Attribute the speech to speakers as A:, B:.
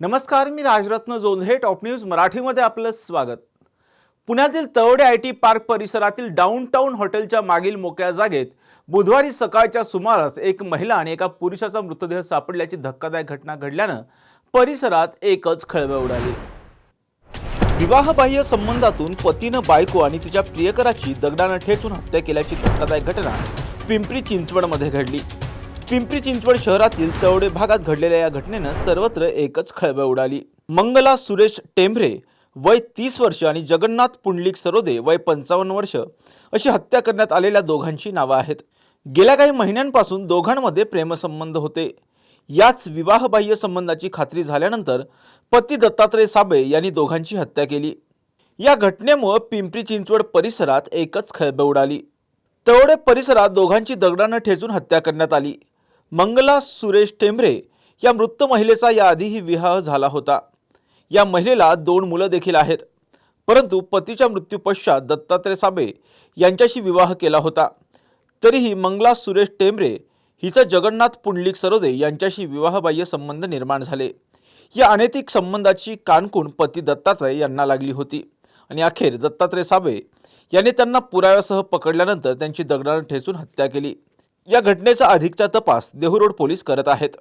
A: नमस्कार मी Rajratna Jondhe top news मराठीमध्ये आपलं स्वागत. पुण्यातील तवडे आय टी पार्क परिसरातील डाऊनटाऊन हॉटेलच्या मागील मोकळ्या जागेत बुधवारी सकाळच्या सुमारास एक महिला आणि एका पुरुषाचा मृतदेह सापडल्याची धक्कादायक घटना घडल्यानं परिसरात एकच खळबळ उडाली. विवाहबाह्य संबंधातून पतीनं बायको आणि तिच्या प्रियकराची दगडानं ठेचून हत्या केल्याची धक्कादायक घटना पिंपरी चिंचवडमध्ये घडली. पिंपरी चिंचवड शहरातील तवडे भागात घडलेल्या या घटनेनं सर्वत्र एकच खळबळ उडाली. मंगला सुरेश टेंभरे वय तीस वर्ष आणि जगन्नाथ पुंडलिक सरोदे वय पंचावन्न वर्ष अशी हत्या करण्यात आलेल्या दोघांची नावं आहेत. गेल्या काही महिन्यांपासून दोघांमध्ये प्रेमसंबंध होते. याच विवाहबाह्य संबंधाची खात्री झाल्यानंतर पती दत्तात्रय साबळे यांनी दोघांची हत्या केली. या घटनेमुळे पिंपरी चिंचवड परिसरात एकच खळबळ उडाली. तवडे परिसरात दोघांची दगडानं ठेचून हत्या करण्यात आली. मंगला सुरेश टेंबरे या मृत महिलेचा याआधीही विवाह झाला होता. या महिलेला दोन मुलं देखील आहेत. परंतु पतीच्या मृत्यूपश्चात दत्तात्रय साबे यांच्याशी विवाह केला होता. तरीही मंगला सुरेश टेंबरे हिचं जगन्नाथ पुंडलिक सरोदे यांच्याशी विवाहबाह्य संबंध निर्माण झाले. या अनैतिक संबंधाची कानकून पती दत्तात्रय यांना लागली होती. आणि अखेर दत्तात्रय साबे यांनी त्यांना पुराव्यासह पकडल्यानंतर त्यांची दगडानं ठेचून हत्या केली. या घटनेचा अधिकचा तपास देहू रोड पोलीस करत आहेत.